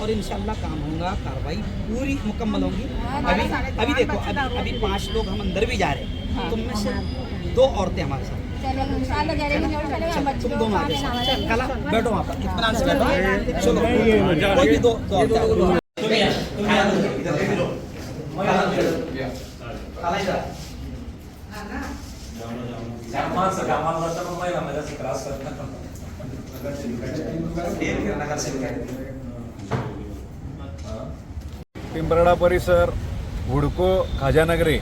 और इंशाल्लाह काम होगा कार्रवाई पूरी मुकम्मल होगी। अभी अभी देखो अभी अभी पाँच लोग हम अंदर भी जा रहे हैं। तो में से दो औरतें हमारे साथ। तुम आगे. कला बैठो वहाँ पर। से बैठो चलो कोई भी दो. पिंपरडा परिसर हुडको खाजानगरी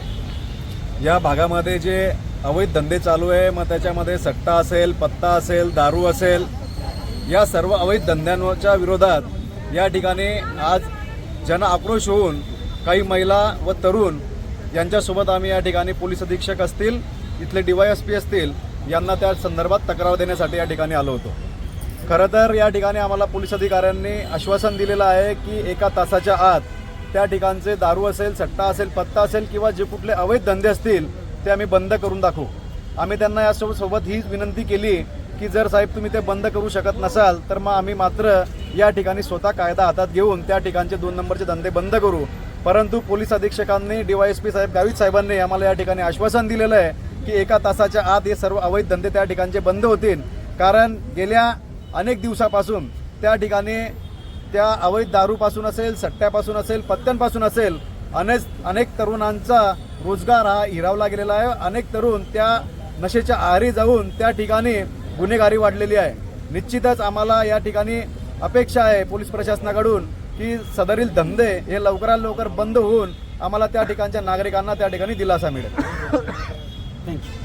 या भागामध्ये जे अवैध धंदे चालू आहे मग त्याच्यामध्ये सट्टा असेल पत्ता असेल दारू असेल या सर्व अवैध धंद्यांच्या विरोधात या ठिकाणी आज जन आक्रोश होऊन काही महिला व तरुण यांच्यासोबत आम्ही या ठिकाणी पोलीस अधीक्षक असतील इथले डी वाय एस पी असतील यांना त्या संदर्भात तक्रार देण्यासाठी या ठिकाणी आलो होतो. खरं तर या ठिकाणी आम्हाला पोलीस अधिकाऱ्यांनी आश्वासन दिलेलं आहे की एका तासाच्या आत त्या ठिकाणचे दारू असेल सट्टा असेल पत्ता असेल किंवा जे कुठले अवैध धंदे असतील ते आम्ही बंद करून दाखवू. आम्ही त्यांना यासोबत सोबत हीच विनंती केली की जर साहेब तुम्ही ते बंद करू शकत नसाल तर मग आम्ही मात्र या ठिकाणी स्वतः कायदा हातात घेऊन त्या ठिकाणचे दोन नंबरचे धंदे बंद करू. परंतु पोलीस अधीक्षकांनी डीवायएसपी साहेब गावित साहेबांनी आम्हाला या ठिकाणी आश्वासन दिलेलं आहे की एका तासाच्या आत हे सर्व अवैध धंदे त्या ठिकाणचे बंद होतील. कारण गेल्या अनेक दिवसापासून त्या ठिकाणी त्या अवैध दारूपासून असेल सट्ट्यापासून असेल पत्त्यांपासून असेल अनेक अनेक तरुणांचा रोजगार हा हिरावला गेलेला आहे. अनेक तरुण त्या नशेच्या आहारी जाऊन त्या ठिकाणी गुन्हेगारी वाढलेली आहे. निश्चितच आम्हाला या ठिकाणी अपेक्षा आहे पोलीस प्रशासनाकडून की सदरील धंदे हे लवकरात लवकर बंद होऊन आम्हाला त्या ठिकाणच्या नागरिकांना त्या ठिकाणी दिलासा मिळेल. थँक्यू.